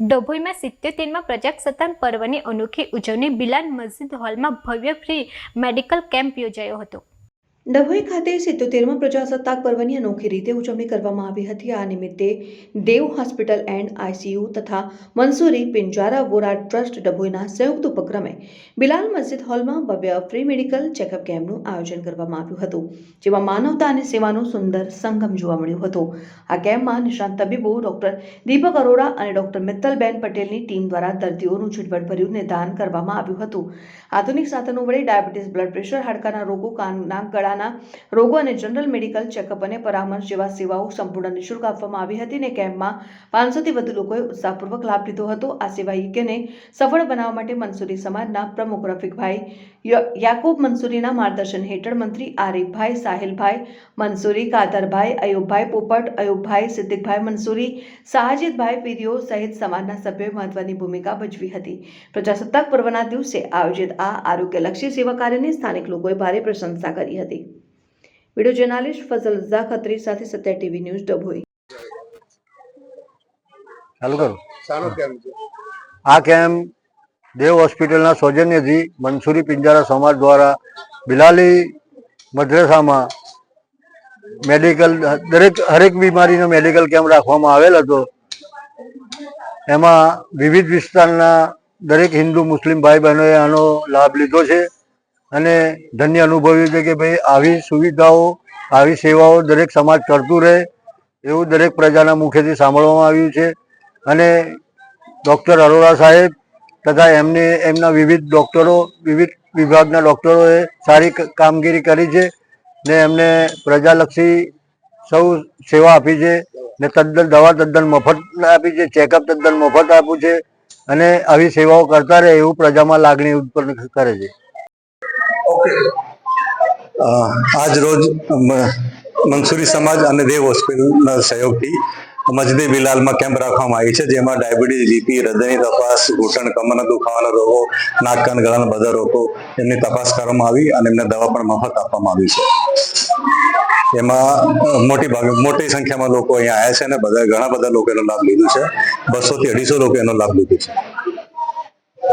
ડભોઈમાં સિત્યોતેરમાં પ્રજાસત્તાક પર્વની અનોખી ઉજવણી બિલાલ મસ્જિદ હોલમાં ભવ્ય ફ્રી મેડિકલ કેમ્પ યોજાયો હતો. ડભોઈ ખાતે સિત્તોતેરમાં પ્રજાસત્તાક પર્વની અનોખી રીતે ઉજવણી કરવામાં આવી હતી. આ નિમિત્તે દેવ હોસ્પિટલ એન્ડ આઈસીયુ તથા મંસૂરી પિંજારા વોરા ટ્રસ્ટ ડભોઈના સંયુક્ત ઉપક્રમે બિલાલ મસ્જિદ હોલમાં ભવ્ય ફ્રી મેડિકલ ચેકઅપ કેમ્પનું આયોજન કરવામાં આવ્યું હતું, જેમાં માનવતા અને સેવાનો સુંદર સંગમ જોવા મળ્યો હતો. આ કેમ્પમાં નિષ્ણાંત તબીબો, ડોક્ટર દીપક અરોરા અને ડોક્ટર મિત્તલબેન પટેલની ટીમ દ્વારા દર્દીઓનું ઝીણવટભર્યું નિદાન કરવામાં આવ્યું હતું. આધુનિક સાધનો વડે ડાયાબિટીસ, બ્લડ પ્રેશર, હાડકાના રોગો, કાનના ગળાના રોગો અને જનરલ મેડિકલ ચેકઅપ અને પરામર્શ જેવા સેવાઓ સંપૂર્ણ નિઃશુલ્ક આપવામાં આવી હતી અને કેમ્પમાં પાંચસોથી વધુ લોકોએ ઉત્સાહપૂર્વક લાભ લીધો હતો. આ સેવા યજ્ઞને સફળ બનાવવા માટે મંસૂરી સમાજના પ્રમુખ રફીકભાઈ યાકુબ મંસૂરીના માર્ગદર્શન હેઠળ મંત્રી આરીફભાઈ સાહિલભાઈ મંસૂરી કાદરભાઈ, અયુબભાઈ પોપટ, અયુબભાઈ સિદ્દિકભાઈ મંસૂરી સાહજીતભાઈ પીરીઓ સહિત સમાજના સભ્યોએ મહત્વની ભૂમિકા ભજવી હતી. પ્રજાસત્તાક પર્વના દિવસે આયોજિત આ આરોગ્યલક્ષી સેવા કાર્યની સ્થાનિક લોકોએ ભારે પ્રશંસા કરી હતી. વીડિયો જર્નાલિસ્ટ ફઝલ રઝા ખત્રી સાથે સત્યા ટીવી ન્યૂઝ ડભોઈ. ચાલુ કરો. સારો કેમ આ કેમ્પ દેવ હોસ્પિટલના સૌજન્યથી મનસુરી પિંજારા સમાજ દ્વારા બિલાલી મદ્રેસામાં મેડિકલ દરેક હરેક બીમારીનો મેડિકલ કેમ્પ રાખવામાં આવેલ હતો. એમાં વિવિધ વિસ્તારના દરેક હિન્દુ મુસ્લિમ ભાઈ બહેનોએ આનો લાભ લીધો છે. અને ધન્ય અનુભવ્યું છે કે ભાઈ આવી સુવિધાઓ, આવી સેવાઓ દરેક સમાજ કરતું રહે એવું દરેક પ્રજાના મુખેથી સાંભળવામાં આવ્યું છે. અને ડૉક્ટર અરોરા સાહેબ તથા એમને, એમના વિવિધ ડૉક્ટરો, વિવિધ વિભાગના ડૉક્ટરોએ સારી કામગીરી કરી છે ને એમને પ્રજાલક્ષી સૌ સેવા આપી છે ને તદ્દન, દવા તદ્દન મફત આપી છે, ચેકઅપ તદ્દન મફત આપ્યું છે અને આવી સેવાઓ કરતા રહે એવું પ્રજામાં લાગણી ઉત્પન્ન કરે છે. આજ રોજ મંસૂરી સમાજ અને દેવ હોસ્પિટલના સહયોગથી મજદી બિલાલમાં કેમ્પ રાખવામાં આવી છે, જેમાં ડાયાબિટીસ બીપી હૃદયની તપાસ, ઘૂંટણ, કમરના દુખાવાના રોગો, નાક, કાન, ગળાના બધા રોગો એમની તપાસ કરવામાં આવી અને એમને દવા પણ મફત આપવામાં આવી છે. એમાં મોટી ભાગે, મોટી સંખ્યામાં લોકો અહીંયા આવ્યા છે અને બધા, ઘણા બધા લોકો એનો લાભ લીધો છે. બસો થી અઢીસો લોકો એનો લાભ લીધો છે.